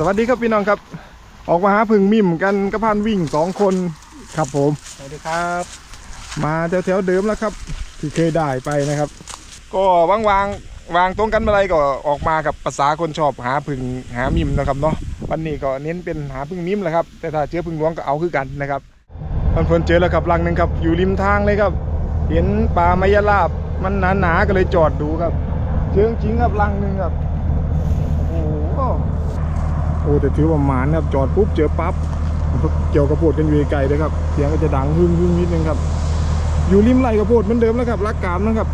สวัสดีครับพี่น้องครับ ออกมาหาพึ่งมิมกันกระพานวิ่งสองคนครับผม สวัสดีครับ มาแถวๆเดิมแล้วครับ ที่เคยได้ไปนะครับ ก็วางวางๆวางตรงกันเมื่อไรก็ออกมากับภาษาคนชอบหาพึ่งหามิมนะครับเนาะวันนี้ก็เน้นเป็นหาพึ่งมิมแหละครับ แต่ถ้าเจอพึ่งหลวงก็เอาคือกันนะครับมันเพิ่นเจอแล้วครับรังหนึ่งครับ อยู่ริมทางเลยครับ เห็นปลามายาลาบมันหนาๆก็เลยจอดดูครับ เจอจริงครับรังหนึ่งครับโอ้โหโอ้แต่ถือว่าหมานครับจอดปุ๊บเจอปั๊บเกี่ยวกระโปดกันอยู่ไกลเลยครับเสียงก็จะดังหึ่งหึ่งนิดนึงครับอยู่ริมไหลกระโพดเหมือนเดิมแล้วครับรักการนะครับ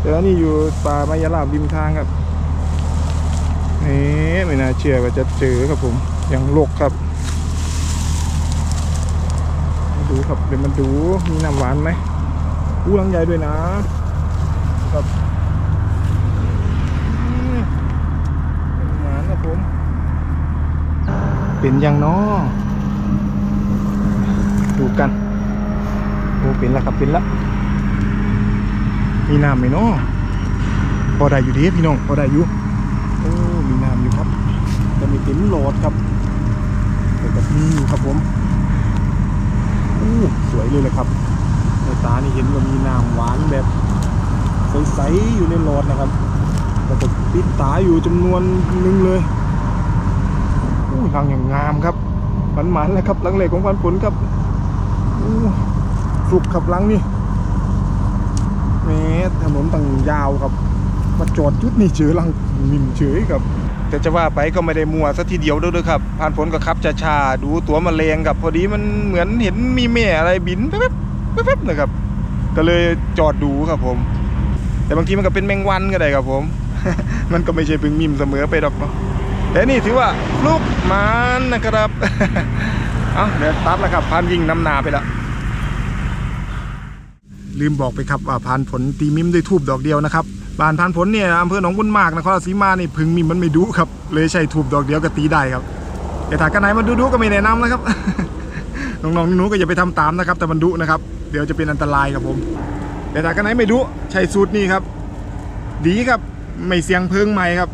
แต่ว่านี่อยู่ป่ามายาลาบริมทางครับนี่ไม่น่าเชื่อว่าจะเจอครับผมยังลกครับ ดูครับเดี๋ยวมันดูมีน้ำหวานไหมอู้ลังใหญ่ด้วยนะครับอืมเป็นหวานครับผม เป็นยังเน้อดูกันโอ้เป็นแล้วครับเป็นแล้วมีน้ำไหมเนาะพอได้อยู่ดีพี่น้องพอได้อยู่โอ้มีน้ำอยู่ครับแต่ม่เต็มโหลดครับแต่ก็มีอยู่ครับผมโอ้สวยเลยเลยครับในตานี่เห็นว่ามีน้ำหวานแบบใสๆอยู่ในโหลดนะครับแล้วก็ปิดตาอยู่จำนวนหนึ่งเลย โอ้รังอย่างงามครับหมันๆเลยครับลังเลของพันผลครับสุกขับหลังนี่แม้ถนนต่างยาวครับ มาจอดจุดนี่เฉยลังมิมเฉยครับ แต่จะว่าไปก็ไม่ได้มัวซะทีเดียวด้วยครับผ่านผลก็ขับช้าๆดูตัวแมลงครับ พอดีมันเหมือนเห็นมีแม่อะไรบินแป๊บๆแป๊บๆนะครับ ก็เลยจอดดูครับผม แต่บางทีมันก็เป็นแมงวันก็ได้ครับผม มันก็ไม่ใช่พึงมิมเสมอไปดอกเนาะ แต่นี่ถือว่าลุกมันนะครับเอาเดี๋ยวตัดแล้วครับพานวิ่งนำนาไปแล้วลืมบอกไปครับว่าพานผลตีมิมด้วยทูบดอกเดียวนะครับบ้านพานผลเนี่ยอำเภอหนองบุญมากนครราชสีมานี่พึ่งมิมมันไม่ดุครับ เลยใช้ทูบดอกเดียวก็ตีได้ครับแต่ถ้ากันไหนมันดุๆก็ไม่แนะนำนะครับน้องๆหนูก็อย่าไปทำตามนะครับแต่มันดุนะครับ เดี๋ยวจะเป็นอันตรายครับผม แต่ถ้ากันไหนไม่ดุใช้สูตรนี้ครับ ดีครับไม่เสียงเพลิงไหม้ครับ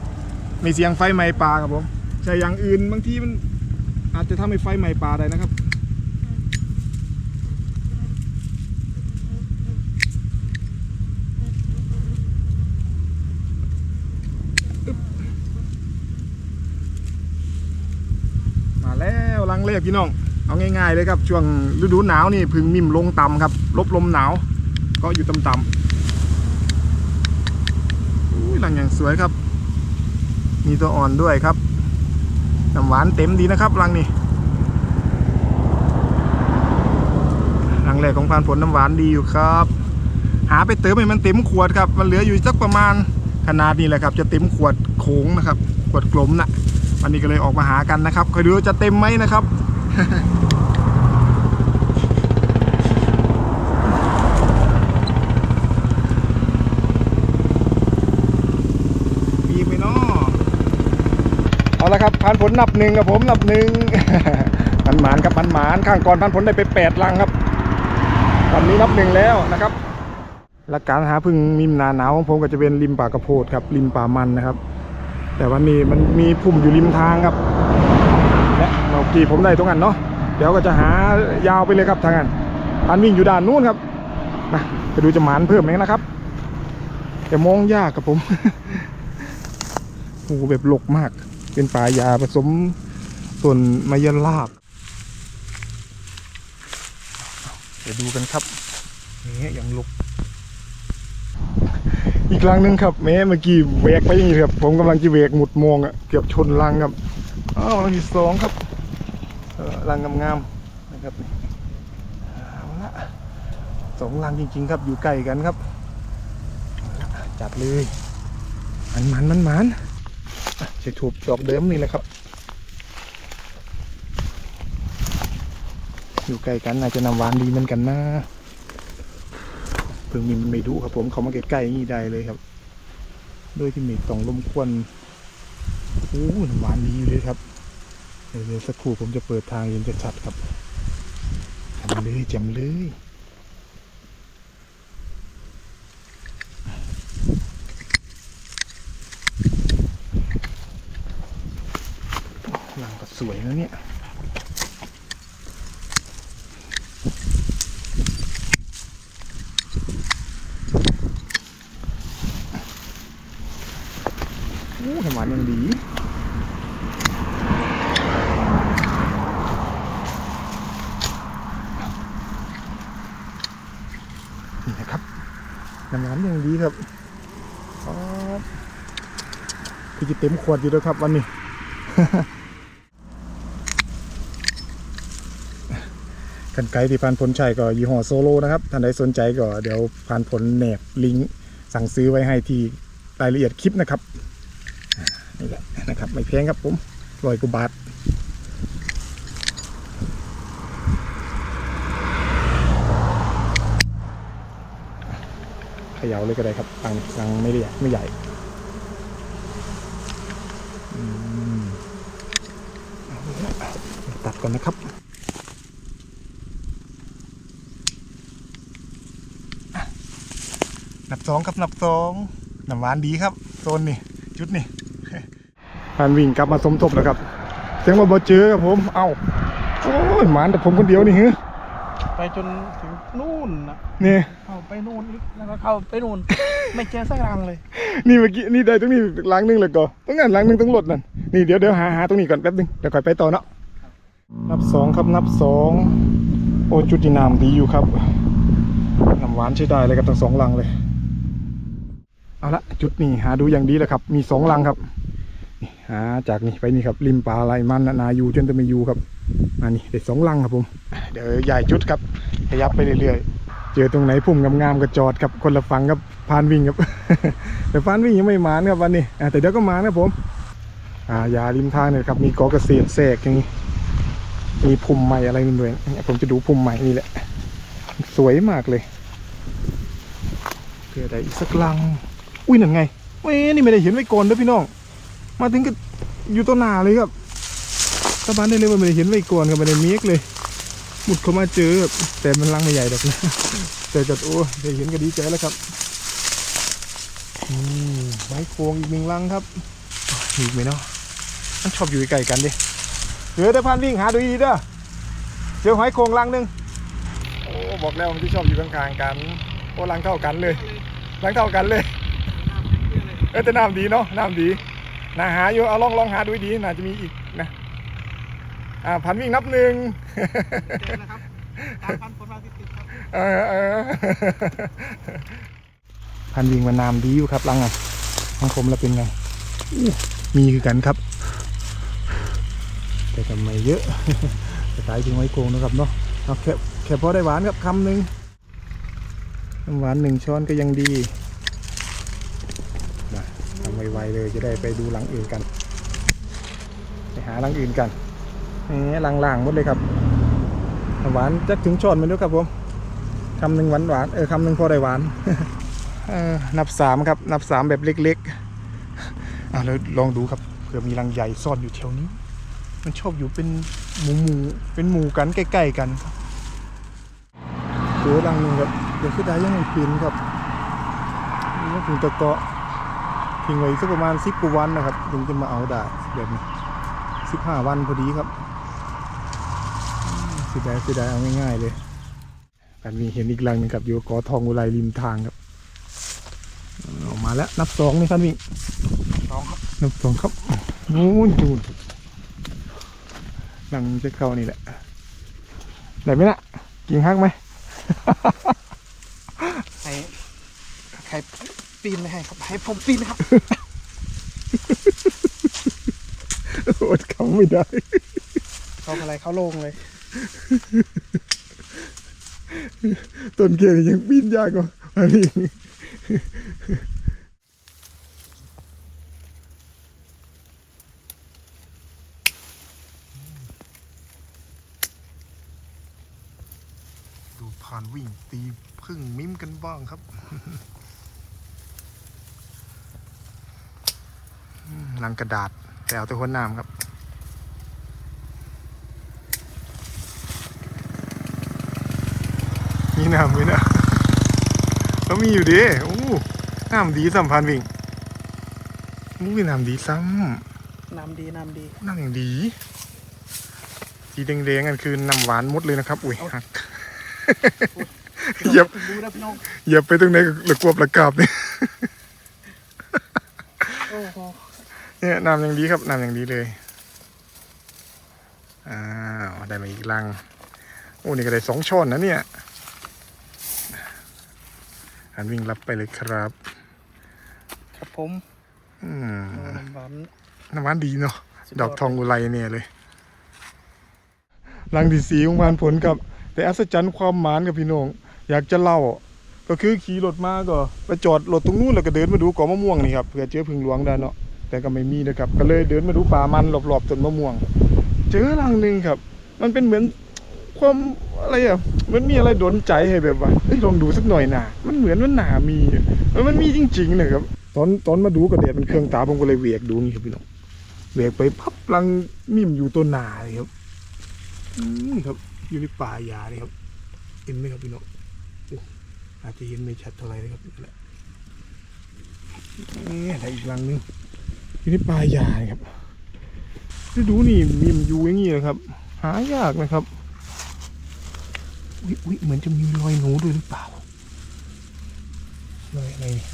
ม่เสียงไฟไหม้ปลาครับผมใช้อย่างอื่นบางทีมันอาจจะทำให้ไฟไหม้ปลาได้นะครับ มาแล้วลังเลขพี่น้อง เอาง่ายๆเลยครับ ช่วงฤดูหนาวนี่พึ่งมิมลงต่ำครับลบลมหนาว ก็อยู่ต่ำๆอุ้ยหลังอย่างสวยครับ มีตัวอ่อนด้วยครับน้ำหวานเต็มดีนะครับรังนี่รังแรกของพานผลน้ำหวานดีอยู่ครับ หาไปเติมให้มันเต็มขวดครับ มันเหลืออยู่สักประมาณขนาดนี้แหละครับ จะเต็มขวดโขงนะครับ ขวดกลมนะวันนี้ก็เลยออกมาหากันนะครับคอยดูจะเต็มไหมนะครับ มีอีกไหมเนาะเอา ละครับพันผลนับหนึ่งกับผมนับหนึ่งพันหมานครับพันหมานข้างก่อนพันผลได้ไปแปดลังครับวันนี้นับหนึ่งแล้วนะครับและการหาพึ่งมิมนาหนาวของผมก็จะเป็นริมป่ากระโพดครับริมป่ามันนะครับ แต่วันนี้มันมีพุ่มอยู่ริมทางครับและเมื่อกี้ผมได้ตรงนั้นเนาะเดี๋ยวก็จะหายาวไปเลยครับทางนั้นพันวิ่งอยู่ด้านนู้นครับนะจะดูจะหมานเพิ่มไหมนะครับ แต่มองยากครับผมโอ้โหแบบหลกมาก เป็นป่ายาผสมต้นมะยลาบเดี๋ยวดูกันครับนี่ยังหลกอีกลังหนึงครับ แม้เมื่อกี้เวกไปอย่างนี้ครับ ผมกำลังจะเวกหมุดมองอะเกือบชนลังครับอ้าวลังที่สองครับเออลังงามๆนะครับเอาละสองลังจริง ๆ ครับอยู่ใกล้กันครับเอาละจัดเลยมันมันมันมันอะ ใช้ถูกดอกเดิมนี่แหละครับ อยู่ใกล้กันอาจจะนำหวานดีเหมือนกันนะเพิ่งมีมันไม่ดุครับ ผมเขามาใกล้ๆอย่างนี้ได้เลยครับโดยที่ม่ต้องลมควนโอ้น้ำหวานดีอยู่เลยครับเดี๋ยวสักครู่ผมจะเปิดทางเย็นจะชัดครับจำเลยจำเลย หลังก็ส วยนะเนี่ยโอ้ทำมันยังดีนี่นะครับน้ำร้านยังดีครับพี่จะเต็มขวดอยู่แล้วครับวันนี้ กันไกลที่พานผลชัยก็ยี่ห้อโซโลนะครับ ท่านใดสนใจก็เดี๋ยวพานผลแนบลิงก์สั่งซื้อไว้ให้ที่รายละเอียดคลิปนะครับนี่แหละนะครับไม่แพงครับผมร้อยกว่าบาทเขย่าเลยก็ได้ครับตังตังไม่ได้ใหญ่ไม่ใหญ่ตัดก่อนนะครับอะนับ สองครับนับสองน้ำหวานดีครับโซนนี่จุดนี่การวิ่งกลับมาสมทบแล้วครับเสียงมาบอเจอครับผม เอ้าโอ้ยหมานแต่ผมคนเดียวนี่ฮึไปจนถึงนู่นนะนี่เข้าไปนู่นอีกแล้วก็เข้าไปนู่น ไม่เจอสักรังเลย นี่เมื่อกี้นี่ได้ตรงนี้ล้างหนึงเลยก็ต้องงานล้างหนึงต้องลดนั่นนี่เดี๋ยวเดี๋ยวหาหาตรงนี้ก่อนแป๊บนึงเดี๋ยวค่อยไปต่อเนาะนับสองครับนับสองโอ้จุดที่น้ำดีอยู่ครับน้ำหวานใช้ได้เลยครับทั้งสองลังเลย เอาละจุดนี้หาดูอย่างดีแล้วครับ มีสองลังครับนี่หาจากนี่ไปนี่ครับริมป่าไรมันนาอยู่จนจะไม่อยู่ครับอันนี้ได้สองลังครับผม เดี๋ยวใหญ่จุดครับขยับไปเรื่อยๆ เจอตรงไหนพุ่มงามๆก็จอดครับคนละฝั่งครับพานวิ่งครับ แต่พานวิ่งยังไม่มานครับวันนี้อ่าแต่เดี๋ยวก็มานะครับผมอ่ายาริมทางเนี่ยครับมีกอเกษตรแทรกอย่างนี้มีพุ่มใหม่อะไรนี่ด้วยเนี่ยผมจะดูพุ่มใหม่นี่แหละ สวยมากเลยเพื่อได้อีกสักลัง อุ้ยนั่นไงเว้นี่ไม่ได้เห็นไว้ก่อนเด้อพี่น้อง มาถึงก็อยู่ต้นหนาเลยครับสาบานได้เลยว่าไม่ได้เห็นไว้ก่อนกับไม่ได้เมียกเลยหมุดเข้ามาเจอแบบแต่มันลังไม่ใหญ่ดอกนะแต่ก็โอ้ได้เห็นก็ดีใจแล้วครับอไม้โครงอีกหนึ่งลังครับมีอีกไหมเนาะมันชอบอยู่ใกล้ๆกันดิเดี๋ยวได้พันวิ่งหาดูดีเด้อเจอหอยโครงลังหนึ่งโอ้บอกแล้วมันที่ชอบอยู่ข้างๆกันโอ้ลังเท่ากันเลยลังเท่ากันเลย เออแต่น้ำดีเนาะน้ำดีน่าหาอยู่เอาลองลองหาดูดีน่าจะมีอีกนะอ่าพันวิ่งนับหนึ่งเจอนะครับตามพันคนมาติดๆครับเออเออพันวิ่งมานามดีอยู่ครับลังอะทังคมแล้วเป็นไงอู้มีคือกันครับ แต่ทำไมเยอะจะตายจริงไว้โกงนะครับเนาะเอาแค่แค่พอได้หวานครับคำหนึ่งน้ำหวานหนึ่งช้อนก็ยังดีมาทำ ไวๆเลยจะได้ไปดูหลังอื่นกัน ไปหาหลังอื่นกันแหมล่างๆหมดเลยครับ หวานจะถึงช้อนไหมด้วยครับผมคำหนึ่งหวานหวานเออคำหนึ่งพอได้หวานนับสามครับ นับสามแบบเล็กๆอะแล้วลองดูครับเผื่อมีรังใหญ่ซ่อนอยู่แถวนี้ มันชอบอยู่เป็นหมูหมูๆเป็นหมู่กันใกล้ๆกันครับเจอรังหนึ่งครับเดี๋ยวคือได้ยังไม่พินครับนี่ถึงตะเกาะ ทิ้งไว้สักประมาณสิบกว่าวันนะครับถึงจะมาเอาได้แบบนี้สิบห้าวันพอดีครับอืมเสียดายเสียดายเอาง่ายๆเลยกันมีเห็นอีกลังหนึงครับอยู่กอทองอุไรริมทางครับออกมาแล้วนับสองนี่ครับวิ่งสองครับนับสองครับนู่นนู่นลังจะเข้านี่แหละได้ไหมนะกิ่งฮักไหม ให้ใคร ปีนไม่ให้ครับ ให้ผมปีนครับอดคำไม่ได้ เข้าอะไรเข้าโล่งเลย ต้นเกลือยังปีนยากกว่าอันนี้ดูผ่านวิ่งตีพึ่งมิ้มกันบ้างครับ อืม ลังกระดาษแต่เอาแต่หัวน้ำครับมีน้ำไหมนะก็มีอยู่ดิโอ้น้ำดีสัมพันธ์วิ่งอู้ยน้ำดีซ้ำน้ำดีน้ำดีนั่งอย่างดีสีแดงๆกันคือน้ำหวานหมดเลยนะครับ อุ้ยหักเหยียบดูนะพี่น้องเหยียบไปตรงไหนก็ระกวบระกาบเนี่ยโอ้โห เนี่ยน้ำอย่างดีครับน้ำอย่างดีเลยอ้าวได้มาอีกลังโอ้นี่ก็ได้สองช้อนนะเนี่ยอันวิ่งรับไปเลยครับ ครับผมอืมเอาน้ำหวานน้ำหวานดีเนาะสุยดอกทองอุไรเนี่ยเลยลังที่สีของพานผลครับ แต่อัศจรรย์ความหมานกับพี่น้องอยากจะเล่า ก็คือขี่รถมาก็ไปจอดรถตรงนู้นแล้วก็เดินมาดูกอมะม่วงนี่ครับเพื่อเจอพึ่งหลวงได้เนาะ แต่ก็ไม่มีนะครับ ก็เลยเดินมาดูป่ามันรอบๆต้นมะม่วง เจอรังหนึ่งครับ มันเป็นเหมือนความอะไรอะมันมีอะไรดนใจให้แบบว่าเอ้ยลองดูสักหน่อยนะมันเหมือนมันหนามีมันมันมีจริงๆนะครับตอนตอนมาดูก็แดดมันเครื่องตาผมก็เลยเวียกดูนี่ครับพี่น้องเวกไปพับลังมิมอยู่ต้นหนาเลยครับอืมครับอยู่ในป่าหญ้าเลยครับเห็นไหมครับพี่น้องอาจจะเห็นไม่ชัดเท่าไหร่นะครับนี่แหละนี่อะไรอีกลังหนึง อยู่ในป่าหญ้าครับฤดูนี่มิมอยู่อย่างนี้นะครับ หายากนะครับอุ๊ยอุ๊ยเหมือนจะมีรอยหนูด้วยหรือเปล่ารอยอะไรเนี่ย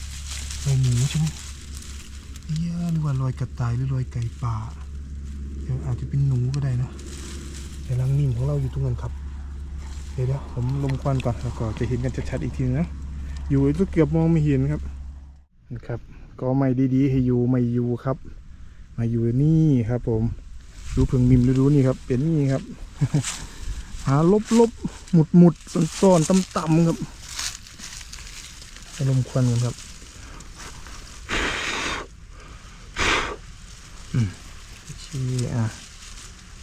รอยหนูใช่ไหมเหี้ยหรือว่ารอยกระต่ายหรือรอยไก่ป่าเดี๋ยวอาจจะเป็นหนูก็ได้นะแต่รังนิ่มของเราอยู่ตรงนั้นครับเดี๋ยวเดี๋ยวผมลมควันก่อนแล้วก็จะเห็นกันชัดๆอีกทีนะอยู่ก็เกือบมองไม่เห็นครับนะครับ ก็ไม่ดีๆให้อยู่ไม่อยู่ครับ มาอยู่นี่ครับ ผมดูเพิงมิมฤดูนี่ครับ เป็นนี่ครับ หาลบลบหมุดหมุดซ่อนซ่อนต่ำต่ำๆครับไปลมควันกันครับชี้อะ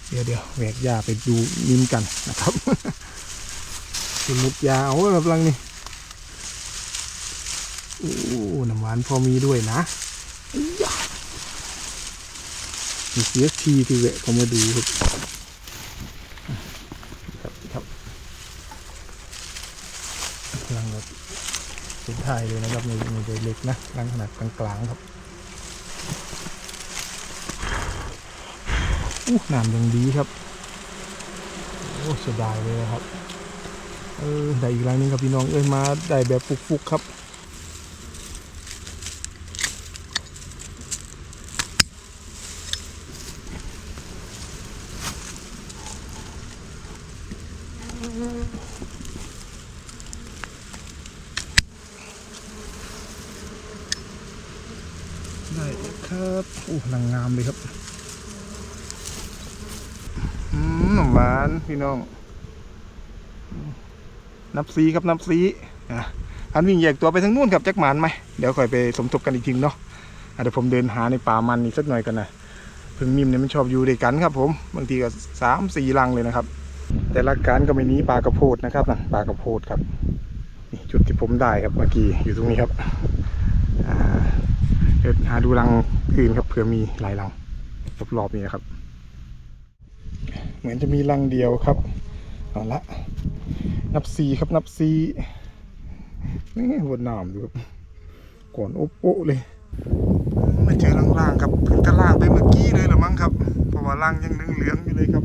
เดี๋ยวเดี๋ยวแหวกยาไปดูมิมกันนะครับสมุดยาเอาไว้แบบลังนี่โอ้านพอมีด้วยนะอิ๊ยะมีเสียทีที่แวะเขามาดูครับครับครับลังแบบเป็นไทยเลยนะครับในในใบเล็กนะลังขนาดกลางๆครับอู้น้ำยังดีครับโอ้เสียดายเลยนะครับเออได้อีกรายหนึงครับพี่น้องเอ้ยมาได้แบบฟุกๆครับ ได้ครับอู้นางงามเลยครับอืมหมหวานพี่น้อง นับซีครับนับซีอะอันวิ่งแยกตัวไปทางนู้นครับแจ็คหมานไหมเดี๋ยวค่อยไปสมทบกันอีกทีเนาะอะเดี๋ยวผมเดินหาในป่ามันอีกสักหน่อยกันนะพึ่งมิมเนี่ยมันชอบอยู่ด้วยกันครับผม บางทีก็สามสี่รังเลยนะครับ แต่ละการก็ไม่นี้ปลากระโพดนะครับนะปลากระโพดครับนี่จุดที่ผมได้ครับเมื่อกี้อยู่ตรงนี้ครับเดี๋ยวหาดูรังอื่นครับเผื่อมีหลายรังรอบๆนี้นะครับ เหมือนจะมีรังเดียวครับเอาละนับซีครับนับซีนี่บนน้ำดูครับก่อนโอ๊ะโอ๊เลยมาเจอล่างๆครับเพิ่งจะล่างไปเมื่อกี้เลยหรือมั้งครับเพราะว่าล่างยังเหลืองๆอยู่เลยครับ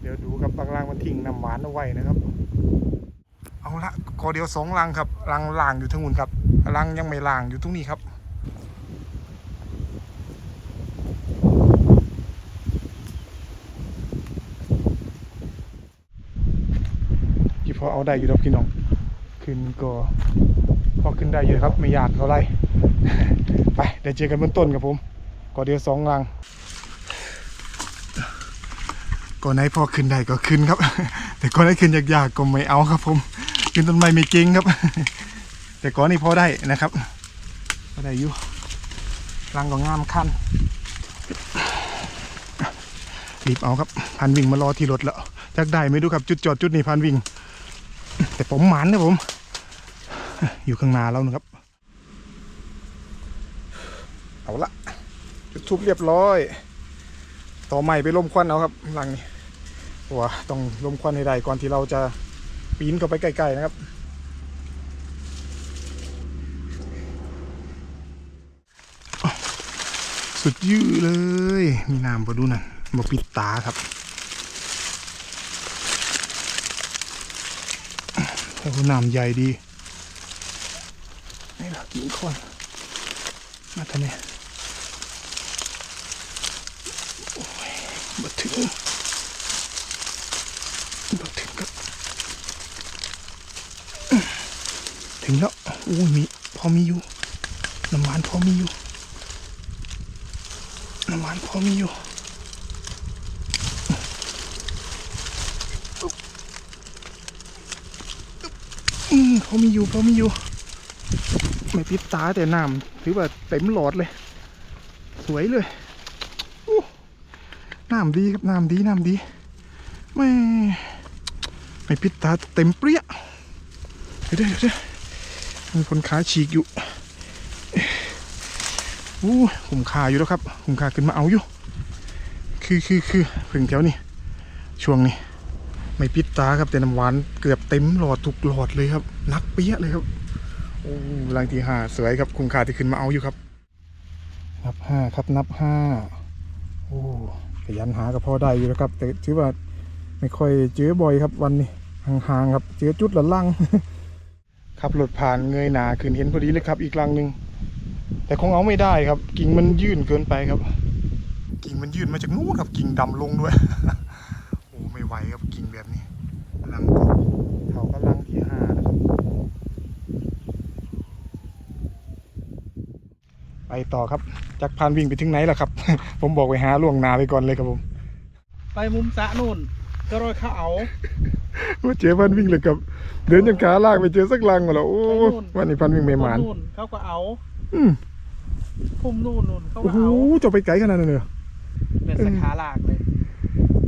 เดี๋ยวดูครับบางล่างมันทิ้งน้ำหวาน เอาไว้นะครับ เอาละกอเดียวสองลังครับลังล่างอยู่ทั้งหมดครับลังยังไม่ล่างอยู่ตรงนี้ครับที่พอเอาได้อยู่ครับพี่น้องขึ้นก็พอขึ้นได้อยู่ครับไม่ยากเท่าไรไปเดี๋ยวเจอกันบนต้นครับผมก็เดียวสองรังก่อนไหนพอขึ้นได้ก็ขึ้นครับ แต่ก่อนไหนขึ้นยากๆก็ไม่เอาครับ ผมขึ้นต้นไม้ไม่เก่งครับ แต่ก่อนนี้พอได้นะครับพอได้อยู่รังก็งามขั้นรีบเอาครับพันวิ่งมารอที่รถแล้วจักได้ไม่รู้ครับจุดจอดจุดนี้พันวิ่ง แต่ผมหมันนะผม อยู่ข้างหน้าแล้วนะครับ เอาละจุดทุบเรียบร้อย ต่อใหม่ไปลมควันเอาครับหลังนี้ ว้าต้องลมควันให้ได้ก่อนที่เราจะปีนเข้าไปใกล้ๆนะครับ สุดยื้อเลย มีน้ำบ่ดูนั่นบ่ปิดตาครับโอ้น้ำใหญ่ดี นี่ล่ะกินคนมาทำไมโอ้ยบ่ถึงบ่ถึงครับ ถึงแล้วอู้มีพอมีอยู่น้ำมันพอมีอยู่น้ำมันพอมีอยู่อืมพอมีอยู่พอมีอยู่ ไม่ปิดตาแต่น้ำถือว่าเต็มหลอดเลย สวยเลยน้ำดีครับน้ำดีน้ำดี ไม่ ไม่ปิดตาเต็มเปรี้ยเดี๋ยวเดี๋ยว มีคนขาฉีกอยู่อู้ผมขาอยู่แล้วครับผมขาขึ้นมาเอาอยู่ คือคือคือพิ่งแถวนี้ช่วงนี้ ไม่ปิดตาครับแต่น้ำหวานเกือบเต็มหลอดทุกหลอดเลยครับ นักเปี้ยเลยครับโอ้ลังที่ห้าสวยครับคุ้มค่าที่ขึ้นมาเอาอยู่ครับ นับห้าครับนับห้าโอ้ขยันหากับพ่อได้อยู่แล้วครับ แต่ถือว่าไม่ค่อยเจอบ่อยครับวันนี้ห่างๆครับ เจอจุดละลัง ขับรถผ่านเงยหนาขึ้นเห็นพอดีเลยครับอีกลังหนึ่งแต่คงเอาไม่ได้ครับ กิ่งมันยื่นเกินไปครับ กิ่งมันยื่นมาจากนู้นครับกิ่งดำลงด้วย โอ้ไม่ไหวครับกิ่งแบบนี้ลังเขาก็ลังที่ห้านะครับ ไปต่อครับจักรพานวิ่งไปถึงไหนล่ะครับ ผมบอกไปหาล่วงนาไปก่อนเลยครับผม ไปมุมสะนู่นก็รอยเขาเอา ว่าเจอพันวิ่งเลยครับ เดินจนขาลากไปเจอสักลังมาแล้วโอ้ไปนู่นวันนี้พันวิ่งไม่หมานนู่นเขาก็เอาอืมพุ่มนู่นนู่นเขาโอ้ก็โหเอาจะไปไกลขนาดนั้นเลยเหรอเป็นสาขาหลากเลย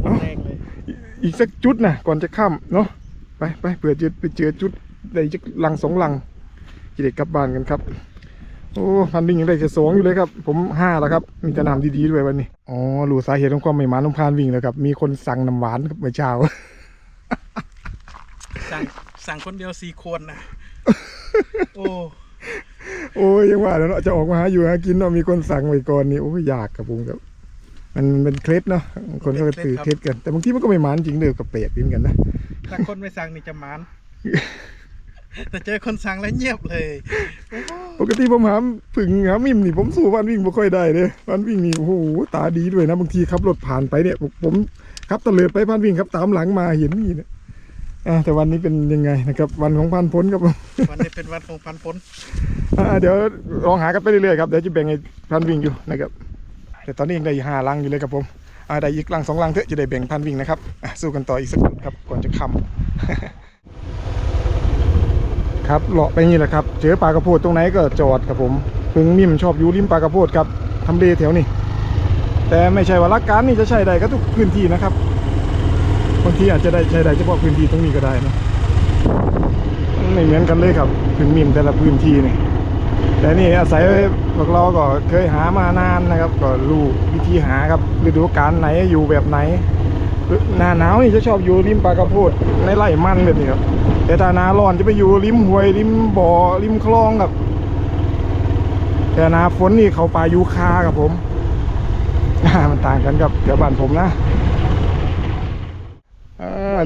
หมดแรงเลยอีอีกสักจุดนะก่อนจะข้ามเนาะไปไปเผื่อจะไปเจอจุดใดจะลังสองลังจะได้กลับบ้านกันครับ โอ้พันวิ่งยังได้แค่สองอยู่เลยครับ ผมห้าแล้วครับ มีแต่น้ำดีๆด้วยวันนี้อ๋อรู้สาเหตุของความไม่หมานของพานวิ่งแล้วครับ มีคนสั่งน้ำหวานครับเมื่อเช้า สั่งสั่งคนเดียวสี่คนนะโอ้โอ้ยยังว่าแล้วเนาะจะออกมาหาอยู่หากินเนาะมีคนสั่งไว้ก่อนนี่โอ้ยยากครับผมครับมันมันเป็นเคล็ดเนาะคนเขาก็ถือเคล็ดกันแต่บางทีมันก็ไม่หมานจริงเด้อกับเปรตเหมือนกันนะถ้าคนไม่สั่งนี่จะหมานแต่เจอคนสั่งแล้วเงียบเลย ปกติผมหามผึ่งหามิมนี่ผมสู้วันวิ่งไม่ค่อยได้เลยวันวิ่งนี่โอ้โหตาดีด้วยนะบางทีขับรถผ่านไปเนี่ย ผมผมขับตะเลิดไปพันวิ่งครับตามหลังมาเห็นนี่เนี่ย อ่าแต่วันนี้เป็นยังไงนะครับ วันของพันพ้นครับวันนี้เป็นวันของพันพ้นอ่าเดี๋ยวลองหากันไปเรื่อยๆครับเดี๋ยวจะแบ่งให้พันวิ่งอยู่นะครับแต่ตอนนี้ยังได้อยู่ห้าลังอยู่เลยครับผมอ่าได้อีกลังสองลังเถอะจะได้แบ่งพันวิ่งนะครับอะสู้กันต่ออีกสักจุดครับก่อนจะค่ำครับเลาะไปนี่แหละครับ เจอปลากระโพดตรงไหนก็จอดครับผมพึ่งมิมชอบอยู่ริมปลากระโพดครับทำเลแถวนี้แต่ไม่ใช่ว่าหลักการนี่จะใช้ได้ก็ทุกพื้นที่นะครับ บางทีอาจจะได้ใช้ได้เฉพาะพื้นที่ตรงนี้ก็ได้นะไม่เหมือนกันเลยครับพึ่งมิมแต่ละพื้นที่นี่แต่นี่อาศัยพวกเราก็เคยหามานานนะครับ ก็รู้วิธีหาครับฤดูกาลไหนอยู่แบบไหน หน้าหนาวนี่จะชอบอยู่ริมปลากระโพดในไร่มันแบบนี้ครับแต่ถ้าหนาร้อนจะไปอยู่ริมห้วยริมบ่อริมคลองครับแต่หนาฝนนี่เขาป่ายูคาครับผมมันต่างกันกับแถวบ้านผมนะ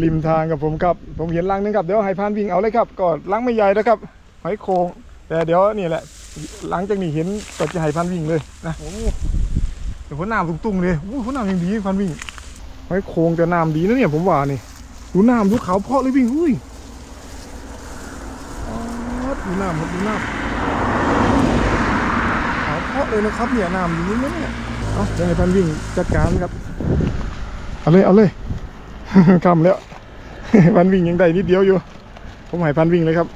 ริมทางกับผมครับผมเห็นลังนึงครับเดี๋ยวให้พานวิ่งเอาเลยครับก็ลังไม่ใหญ่นะครับหอยโครงแต่เดี๋ยวนี่แหละ หลังจากนี้เห็นก็จะให้พันวิ่งเลยนะโอ้เดี๋ยวหัวหน้าตุ้งๆเลยโอ้หัวหน้ายังดีพันวิ่งหอยโครงแต่น้ำดีนะเนี่ยผมว่านี่ดูน้ำดูขาวเพาะเลยวิ่งอุ้ยอ๊าดดูน้ำครับดูน้ำขาวเพาะเลยนะครับเนี่ยน้ำดีนะเนี่ยเอาเดี๋ยวให้พันวิ่งจัดการครับเอาเลยเอาเลย คำแล้วพันวิ่งยังได้นิดเดียวอยู่ ผมให้พันวิ่งเลยครับ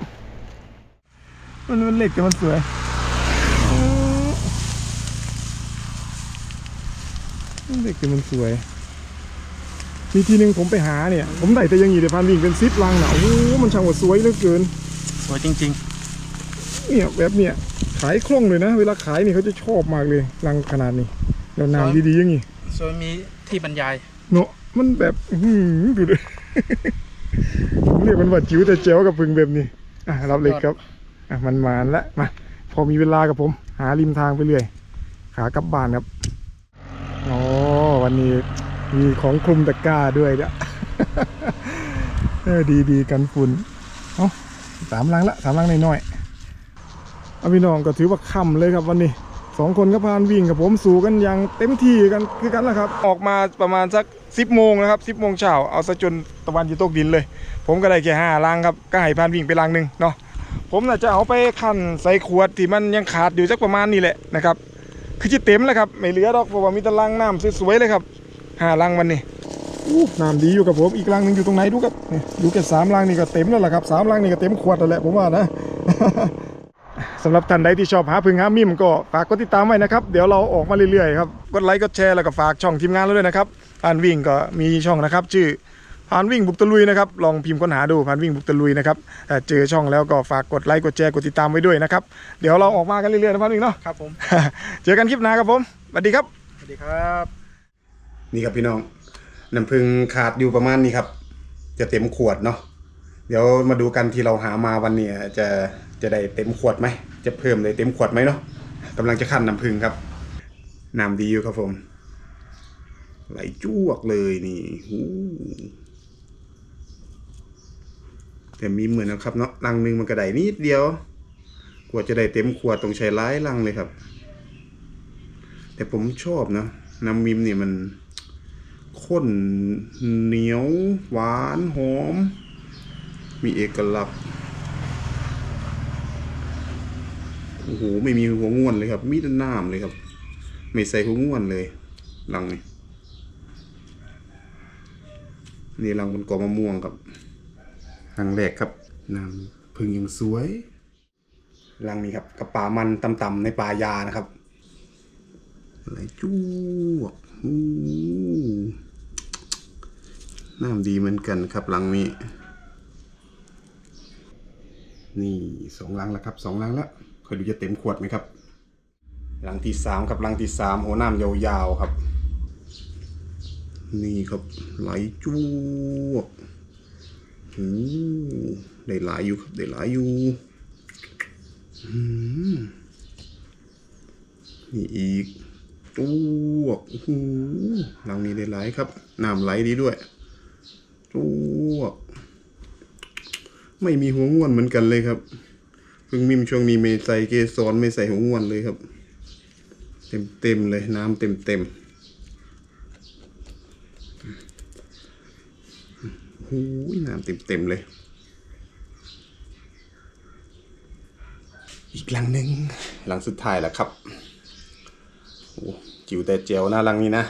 มันมันเล็กแต่มันสวยมันเล็กแต่มันสวยมีทีหนึ่งผมไปหาเนี่ย ผมได้แต่อยังงี้เดี๋ยวพันวิ่งเป็นซิปลังหนาโอ้โหมันช่างว่าสวยเหลือเกิน สวยจริงเนี่ยแบบเนี้ยขายคล่องเลยนะ เวลาขายนี่เขาจะชอบมากเลยลังขนาดนี้แล้วน้ำดีๆอย่างงี้ๆสวยมีที่บรรยายเนาะมันแบบหืดูดิเรียกมันว่าจิ๋วแต่เจ๋วกับพึงแบบนี้อะรับเลยครับอะมันมานละมาพอมีเวลากับผม หาริมทางไปเรื่อย ขากลับบ้านครับอ๋อวันนี้มีของคลุมตะกร้าด้วยเนี่ยเออดีดีกันฝุ่นเอ้าสามลังละสามลังน้อยๆเอาพี่น้องก็ถือว่าค่ำเลยครับวันนี้สองคนก็พานวิ่งกับผมสู่กันอย่างเต็มที่กันคือกันแหละครับ ออกมาประมาณสัก 10โมงนะครับ10โมงเช้าเอาซะจนตะวันจะตกดินเลย ผมก็ได้แค่ห้าลังครับก็ให้พานวิ่งไปลังหนึ่งเนาะผมน่าจะเอาไปคั่นใส่ขวดที่มันยังขาดอยู่สักประมาณนี้แหละนะครับคือจะเต็มแล้วครับไม่เหลือดอกเพราะว่ามีตะลังน้ำสวยๆเลยครับห้าลังวันนี้อู้น้ำดีอยู่กับผมอีกลังหนึ่งอยู่ตรงไหนดูครับนี่อยู่แค่สามลังนี่ก็เต็มแล้วล่ะครับสามลังนี่ก็เต็มขวดแล้วแหละผมว่านะสำหรับท่านใดที่ชอบหาพึ่งหามิมก็ฝากกดติดตามไว้นะครับ เดี๋ยวเราออกมาเรื่อยๆครับ กดไลค์กดแชร์แล้วก็ฝากช่องทีมงานเราด้วยนะครับ ผ่านวิ่งก็มีช่องนะครับ ชื่อผ่านวิ่งบุกตะลุยนะครับ ลองพิมพ์ค้นหาดูผ่านวิ่งบุกตะลุยนะครับถ้าเจอช่องแล้วก็ฝากกดไลค์กดแชร์กดติดตามไว้ด้วยนะครับ เดี๋ยวเราออกมากันเรื่อยๆนะผ่านวิ่งเนาะครับผมเจอกันคลิปหน้าครับผมสวัสดีครับสวัสดีครับ นี่ครับพี่น้องน้ำผึ้งขาดอยู่ประมาณนี้ครับ จะเต็มขวดเนาะเดี๋ยวมาดูกันที่เราหามาวันนี้จะจะได้เต็มขวดไหม จะเพิ่มเลยเต็มขวดไหมเนาะกำลังจะขั้นน้ำผึ้งครับน้ำดีอยู่ครับผม ไหลจวกเลยนี่หูแต่มีเหมือนนะครับเนาะลังหนึ่งมันกระไดนิดเดียว กว่าจะได้เต็มขวดต้องใช้หลายลังเลยครับ แต่ผมชอบนะน้ำมิมเนี่ยมันข้นเหนียว หวานหอม มีเอกลักษณ์โอ้โหไม่มีหัวง่วนเลยครับ มีแต่น้ำเลยครับ ไม่ใส่หัวง่วนเลยลังนี่ นี่ลังบนกอมะม่วงครับลังแรกครับน้ำพึ่งยังสวยลังนี้ครับกับป่ามันต่ำๆในป่ายานะครับไหลจู้วกน้ำดีเหมือนกันครับหลังนี้ นี่สองลังแล้วครับสองลังแล้วคอยดูจะเต็มขวดไหมครับลังที่สามครับลังที่สามหัวน้ำยาวๆครับ นี่ครับไหลจู้วกหูได้หลายอยู่ครับได้หลายอยู่นี่อีกจวกอื้อหือหลังนี้ได้ไหลายครับน้ำไหลดีด้วยจวก ไม่มีหัวง่วนเหมือนกันเลยครับเพิ่งมิมช่วงนี้ไม่ใส่เกสรไม่ใส่หัวง่วนเลยครับ เต็มเต็มเลยน้ำเต็มเต็ม หูยน้ำเต็มเต็มๆเลย อีกหลังหนึ่งหลังสุดท้ายแล้วครับโอ้จิ๋วแต่เจียวหน้ารังนี้นะ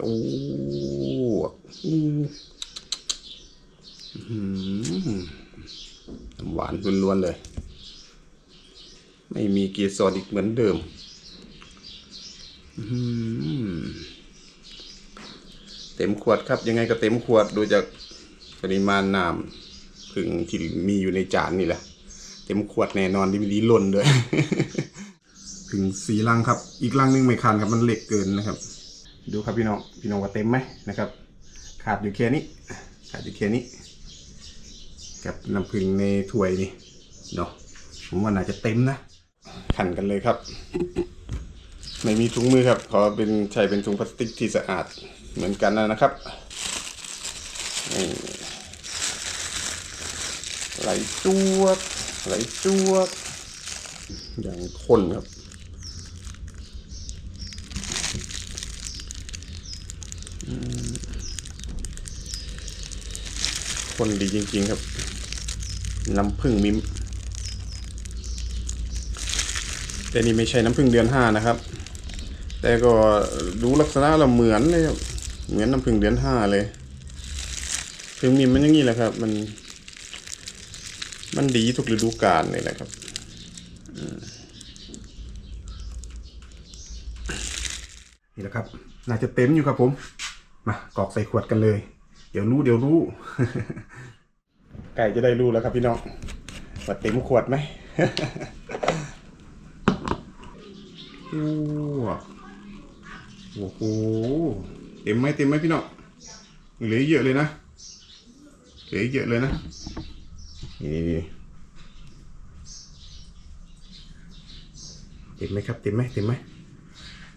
โอ้อืมอื้อหือน้ำหวานล้วนๆเลย ไม่มีเกียร์ซอดอีกเหมือนเดิม อื้อหือ เต็มขวดครับ ยังไงก็เต็มขวดดูจากปริมาณน้ำพึ่งที่มีอยู่ในจานนี่แหละ เต็มขวดแน่นอนดีดีล้นด้วย ถึงสีลังครับ อีกลังหนึงไม่ขาดครับมันเล็กเกินนะครับ ดูครับพี่น้องพี่น้องว่าเต็มไหมนะครับ ขาดอยู่แค่นี้ ขาดอยู่แค่นี้ กับน้ำผึ้งในถ้วยนี่เนาะผมว่าน่าจะเต็มนะขันกันเลยครับ ไม่มีถุงมือครับขอเป็นใช้เป็นถุงพลาสติกที่สะอาด เหมือนกันนะครับนี่ไหลจวดไหลจวดอย่างข้นครับคนดีจริงๆครับ น้ำผึ้งมิมแต่นี่ไม่ใช่น้ำผึ้งเดือนห้านะครับ แต่ก็ดูลักษณะเราเหมือนเลยครับ เหมือนน้ำผึ้งเดือนห้าเลยผึ้งมิมมันอย่างนี้แหละครับ มัน มันดีทุกฤดูกาลเลยแหละครับนี่แหละครับ น่าจะเต็มอยู่ครับผม มากรอกใส่ขวดกันเลย เดี๋ยวรู้เดี๋ยวรู้ ไก่จะได้รู้แล้วครับพี่น้องว่าเต็มขวดไหมโอ้โห เต็มไหมเต็มไหมพี่น้องเหลือเยอะเลยนะเหลือเยอะเลยนะนี่นี่เต็มไหมครับเต็มไหมเต็มไหม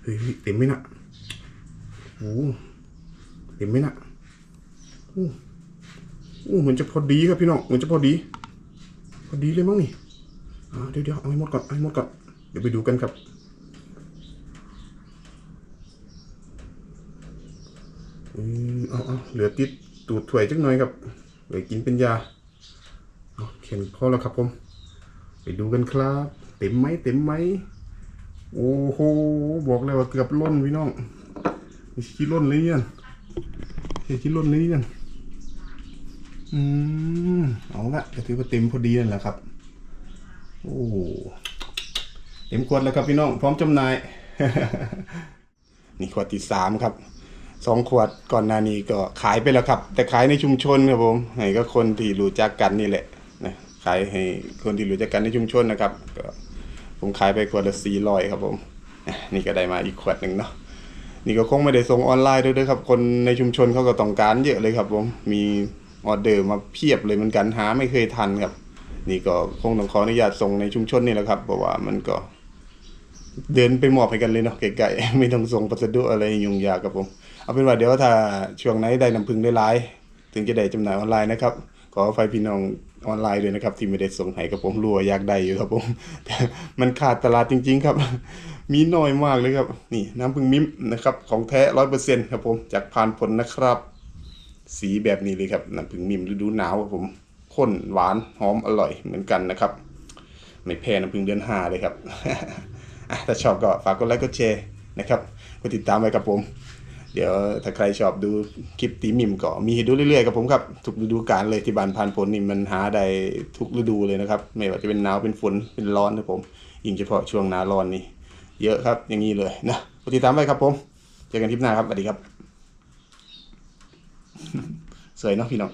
เฮ้ยเต็มไหมนะโอ้เห็นไหมนะโอ้โอ้เหมือนจะพอดีครับพี่น้องเหมือนจะพอดี พอดีเลยมั้งนี่เดี๋ยวเดี๋ยวเอาให้หมดก่อนเอาให้หมดก่อนเดี๋ยวไปดูกันครับ อืมเอาเอาเหลือติดตูดถ้วยจักหน่อยครับไว้กินเป็นยาเขียนพอแล้วครับผม ไปดูกันครับ เต็มไหมเต็มไหมโอ้โหบอกเลยว่าเกือบล้นพี่น้องไม่ใช่ที่ล้นเลยเนี่ยไม่ใช่ที่ล้นเลยเนี่ยอืมเอาละก็ถือว่าเต็มพอดีนั่นแหละครับ โอ้เต็มขวดแล้วครับพี่น้อง พร้อมจำหน่าย นี่ขวดที่สามครับ สองขวดก่อนหน้านี้ก็ขายไปแล้วครับ แต่ขายในชุมชนครับผมให้ก็คนที่รู้จักกันนี่แหละนะขายให้คนที่รู้จักกันในชุมชนนะครับก็ผมขายไปขวดละสี่ร้อยครับผมนี่ก็ได้มาอีกขวดหนึ่งเนาะนี่ก็คงไม่ได้ส่งออนไลน์ด้วยด้วยครับ คนในชุมชนเขาก็ต้องการเยอะเลยครับผมมีออเดอร์มาเพียบเลยเหมือนกันหาไม่เคยทันครับ นี่ก็คงต้องขออนุญาตส่งในชุมชนนี่แหละครับเพราะว่ามันก็เดินไปหมอบให้กันเลยเนาะไกลๆไม่ต้องส่งพัสดุอะไรยุ่งยากครับผม เอาเป็นว่าเดี๋ยวถ้าช่วงไหนได้น้ำพึ่งได้หลายถึงจะได้จำหน่ายออนไลน์นะครับ ขออภัยพี่น้องออนไลน์ด้วยนะครับ ที่ไม่ได้ส่งให้กับผมรัวอยากได้อยู่ครับผมแต่มันขาดตลาดจริง ๆ ครับ มีน้อยมากเลยครับ นี่น้ำพึ่งมิมนะครับ ของแท้ร้อยเปอร์เซ็นต์ครับผมจากผ่านผลนะครับ สีแบบนี้เลยครับน้ำพึ่งมิมฤดูหนาวครับผมข้นหวานหอมอร่อยเหมือนกันนะครับ ไม่แพ้น้ำพึ่งเดือนห้าเลยครับถ้าชอบก็ฝากกดไลค์กดแชร์นะครับกดติดตามไว้กับผม เดี๋ยวถ้าใครชอบดูคลิปตีมิมก็มีให้ดูเรื่อยๆกับผมครับทุกฤดูกาลเลยที่บานพานผลนี่มันหาได้ทุกฤดูเลยนะครับ ไม่ว่าจะเป็นหนาวเป็นฝนเป็นร้อนนะผมยิ่งเฉพาะช่วงหน้าร้อนนี่เยอะครับอย่างนี้เลยนะกดติดตามไว้ครับผมเจอกันคลิปหน้าครับสวัสดีครับ สวยเนาะพี่น้อง